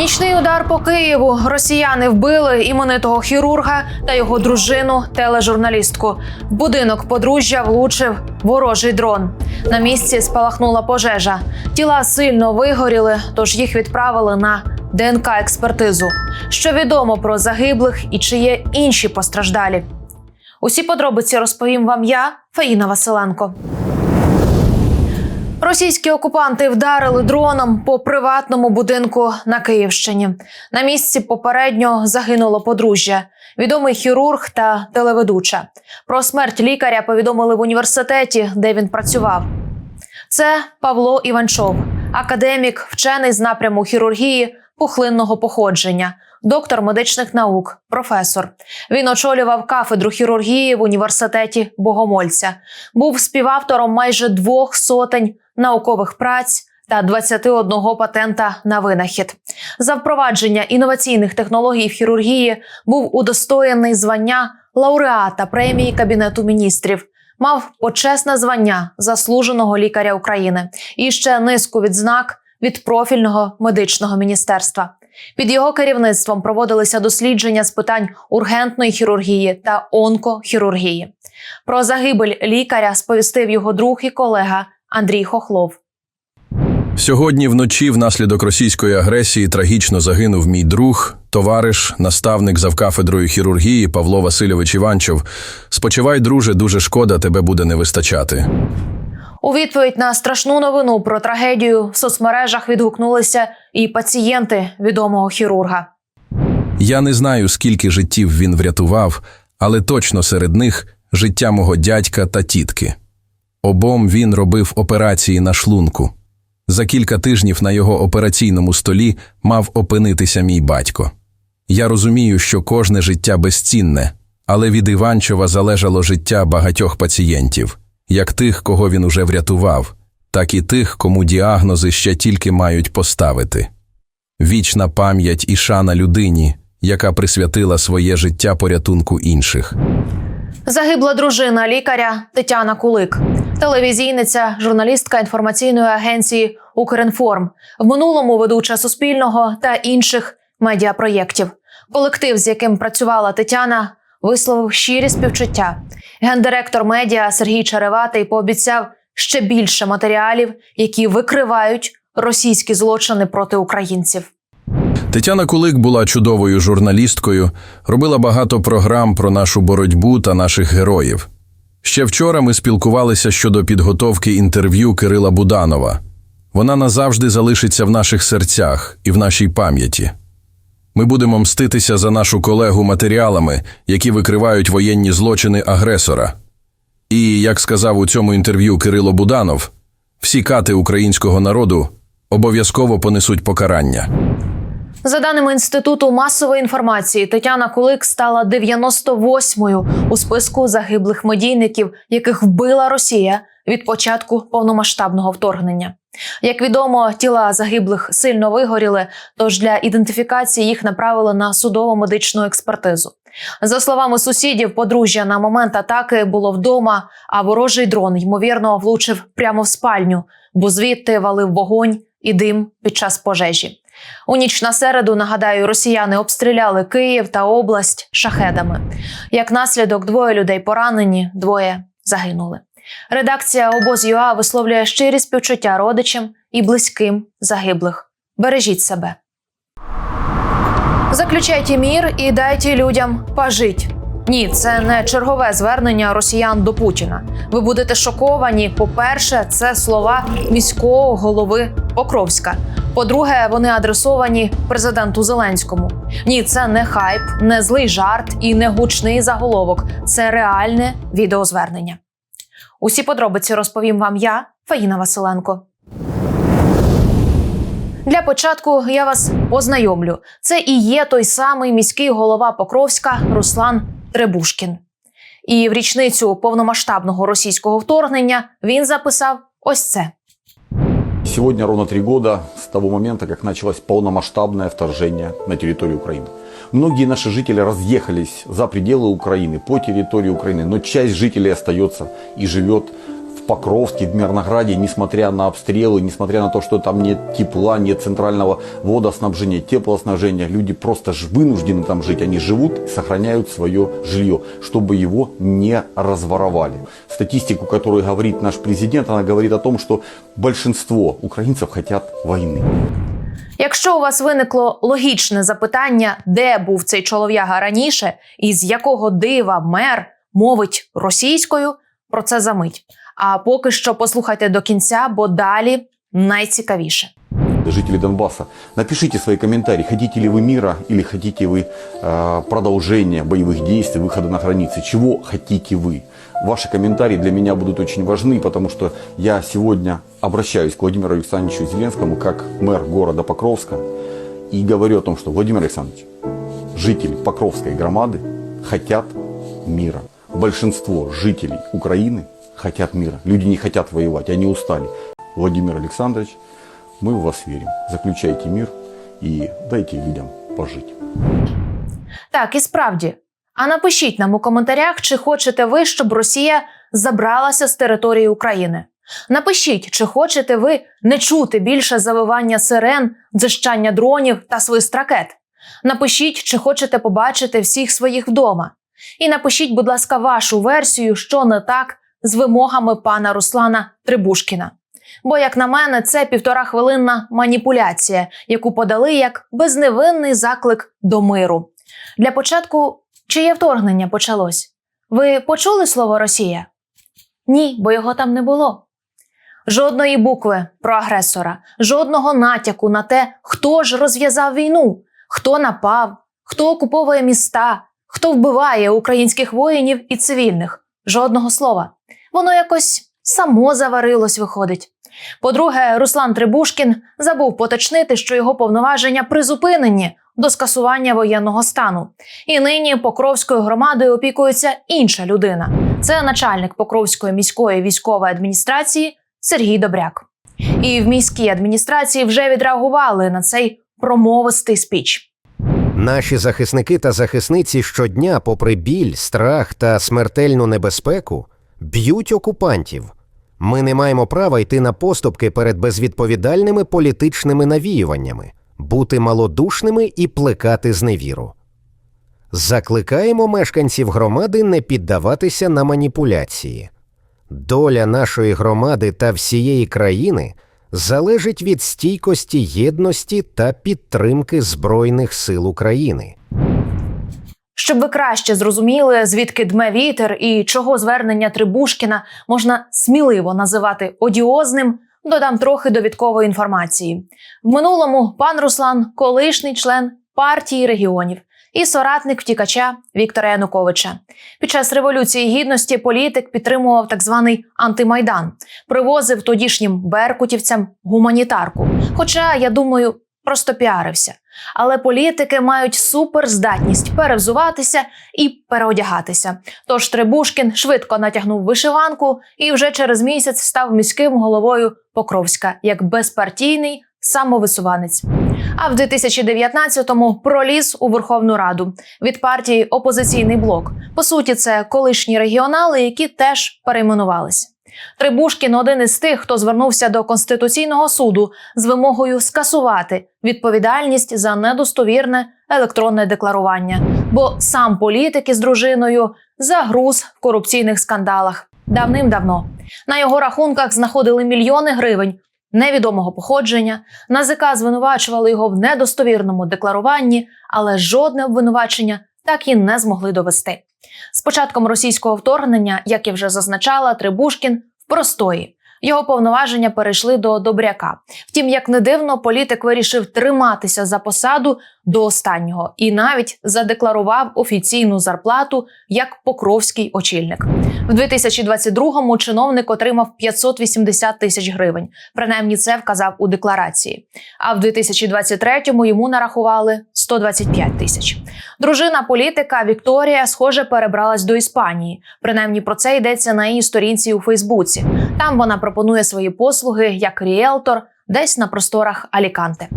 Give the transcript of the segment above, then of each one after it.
Нічний удар по Києву. Росіяни вбили іменитого хірурга та його дружину, тележурналістку. В будинок подружжя влучив ворожий дрон. На місці спалахнула пожежа. Тіла сильно вигоріли, тож їх відправили на ДНК експертизу. Що відомо про загиблих і чи є інші постраждалі? Усі подробиці розповім вам я, Фаїна Василенко. Російські окупанти вдарили дроном по приватному будинку на Київщині. На місці попередньо загинуло подружжя, відомий хірург та телеведуча. Про смерть лікаря повідомили в університеті, де він працював. Це Павло Іванчов, академік, вчений з напряму хірургії пухлинного походження, доктор медичних наук, професор. Він очолював кафедру хірургії в університеті Богомольця. Був співавтором майже двох сотень наукових праць та 21 патента на винахід. За впровадження інноваційних технологій в хірургії був удостоєний звання лауреата премії Кабінету міністрів. Мав почесне звання заслуженого лікаря України і ще низку відзнак від профільного медичного міністерства. Під його керівництвом проводилися дослідження з питань ургентної хірургії та онкохірургії. Про загибель лікаря сповістив його друг і колега Андрій Хохлов. Сьогодні вночі, внаслідок російської агресії, трагічно загинув мій друг, товариш, наставник завкафедрою хірургії Павло Васильович Іванчов. Спочивай, друже, дуже шкода, тебе буде не вистачати. У відповідь на страшну новину про трагедію в соцмережах відгукнулися і пацієнти відомого хірурга. Я не знаю, скільки життів він врятував, але точно серед них життя мого дядька та тітки. Обом він робив операції на шлунку. За кілька тижнів на його операційному столі мав опинитися мій батько. Я розумію, що кожне життя безцінне, але від Іванчова залежало життя багатьох пацієнтів, як тих, кого він уже врятував, так і тих, кому діагнози ще тільки мають поставити. Вічна пам'ять і шана людині, яка присвятила своє життя порятунку інших. Загибла дружина лікаря Тетяна Кулик, телевізійниця, журналістка інформаційної агенції Укрінформ, в минулому ведуча Суспільного та інших медіапроєктів. Колектив, з яким працювала Тетяна, висловив щирі співчуття. Гендиректор медіа Сергій Череватий пообіцяв ще більше матеріалів, які викривають російські злочини проти українців. Тетяна Кулик була чудовою журналісткою, робила багато програм про нашу боротьбу та наших героїв. Ще вчора ми спілкувалися щодо підготовки інтерв'ю Кирила Буданова. Вона назавжди залишиться в наших серцях і в нашій пам'яті. Ми будемо мститися за нашу колегу матеріалами, які викривають воєнні злочини агресора. І, як сказав у цьому інтерв'ю Кирило Буданов, всі кати українського народу обов'язково понесуть покарання. За даними інституту масової інформації, Тетяна Кулик стала 98-ю у списку загиблих медійників, яких вбила Росія від початку повномасштабного вторгнення. Як відомо, тіла загиблих сильно вигоріли, тож для ідентифікації їх направили на судово-медичну експертизу. За словами сусідів, подружжя на момент атаки було вдома, а ворожий дрон ймовірно влучив прямо в спальню, бо звідти валив вогонь і дим під час пожежі. У ніч на середу, нагадаю, росіяни обстріляли Київ та область шахедами. Як наслідок, двоє людей поранені, двоє загинули. Редакція обоз.ЮА висловлює щирі співчуття родичам і близьким загиблих. Бережіть себе. Заключайте мір і дайте людям пожить. Ні, це не чергове звернення росіян до Путіна. Ви будете шоковані. По-перше, це слова міського голови Покровська. По-друге, вони адресовані президенту Зеленському. Ні, це не хайп, не злий жарт і не гучний заголовок. Це реальне відеозвернення. Усі подробиці розповім вам я, Фаїна Василенко. Для початку я вас познайомлю. Це і є той самий міський голова Покровська Руслан Требушкін. І в річницю повномасштабного російського вторгнення він записав ось це. Сегодня ровно три года с того момента, как началось полномасштабное вторжение на территорию Украины. Многие наши жители разъехались за пределы Украины, по территории Украины, но часть жителей остается и живет в Покровске, в Мирнограде, несмотря на обстрелы, несмотря на то, что там нет тепла, нет центрального водоснабжения, теплоснабжения, люди просто ж вынуждены там жить. Они живут и сохраняют свое жилье, чтобы его не разворовали. Статистику, которую говорит наш президент, она говорит о том, что большинство украинцев хотят войны. Якщо у вас виникло логічне запитання, де був цей чолов'яга раніше, і з якого дива мер мовить російською, про це за мить. А поки що послухайте до кінця, бо далі найцікавіше. Жители Донбасса, напишите свои комментарии, хотите ли вы мира или хотите вы э, продолжения боевых действий, выхода на границы, чего хотите вы. Ваши комментарии для меня будут очень важны, потому что я сегодня обращаюсь к Владимиру Александровичу Зеленскому как мэр города Покровска и говорю о том, что Владимир Александрович, жители Покровской громады хотят мира. Большинство жителей Украины хотят мира. Люди не хотят воевать, они устали. Владимир Александрович, мы в вас верим. Заключайте мир и дайте людям пожить. Так, і справді. А напишіть нам у коментарях, чи хочете ви, щоб Росія забралася з території України. Напишіть, чи хочете ви не чути більше завивання сирен, дзищання дронів та свист ракет. Напишіть, чи хочете побачити всіх своїх вдома. І напишіть, будь ласка, вашу версію, що не так з вимогами пана Руслана Трибушкіна. Бо, як на мене, це півторахвилинна маніпуляція, яку подали як безневинний заклик до миру. Для початку, чиє вторгнення почалось? Ви почули слово Росія? Ні, бо його там не було. Жодної букви про агресора, жодного натяку на те, хто ж розв'язав війну, хто напав, хто окуповує міста, хто вбиває українських воїнів і цивільних. Жодного слова. Воно якось само заварилось, виходить. По-друге, Руслан Трибушкін забув поточнити, що його повноваження призупинені до скасування воєнного стану. І нині Покровською громадою опікується інша людина. Це начальник Покровської міської військової адміністрації Сергій Добряк. І в міській адміністрації вже відреагували на цей промовистий спіч. Наші захисники та захисниці щодня, попри біль, страх та смертельну небезпеку, б'ють окупантів. Ми не маємо права йти на поступки перед безвідповідальними політичними навіюваннями, бути малодушними і плекати зневіру. Закликаємо мешканців громади не піддаватися на маніпуляції. Доля нашої громади та всієї країни залежить від стійкості єдності та підтримки Збройних сил України. Щоб ви краще зрозуміли, звідки дме вітер і чого звернення Трибушкіна можна сміливо називати одіозним, додам трохи довідкової інформації. В минулому пан Руслан колишній член партії регіонів і соратник втікача Віктора Януковича. Під час революції гідності політик підтримував так званий антимайдан, привозив тодішнім беркутівцям гуманітарку. Хоча, я думаю, просто піарився. Але політики мають суперздатність перевзуватися і переодягатися. Тож Трибушкін швидко натягнув вишиванку і вже через місяць став міським головою Покровська як безпартійний самовисуванець. А в 2019-му проліз у Верховну Раду від партії Опозиційний блок. По суті, це колишні регіонали, які теж перейменувались. Трибушкін один із тих, хто звернувся до конституційного суду з вимогою скасувати відповідальність за недостовірне електронне декларування, бо сам політик із дружиною загруз в корупційних скандалах давним-давно. На його рахунках знаходили мільйони гривень невідомого походження. НАЗК звинувачували його в недостовірному декларуванні, але жодне обвинувачення так і не змогли довести. З початком російського вторгнення, як я вже зазначала, Трибушкін в простої. Його повноваження перейшли до Добряка. Втім, як не дивно, політик вирішив триматися за посаду до останнього і навіть задекларував офіційну зарплату як покровський очільник. В 2022-му чиновник отримав 580 тисяч гривень. Принаймні, це вказав у декларації. А в 2023-му йому нарахували 125 тисяч. Дружина політика Вікторія, схоже, перебралась до Іспанії. Принаймні про це йдеться на її сторінці у Фейсбуці. Там вона пропонує свої послуги як ріелтор десь на просторах Аліканте.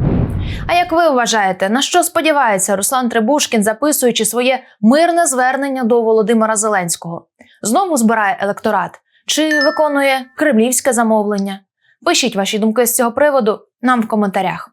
А як ви вважаєте, на що сподівається Руслан Требушкін, записуючи своє мирне звернення до Володимира Зеленського? Знову збирає електорат чи виконує кремлівське замовлення? Пишіть ваші думки з цього приводу нам в коментарях.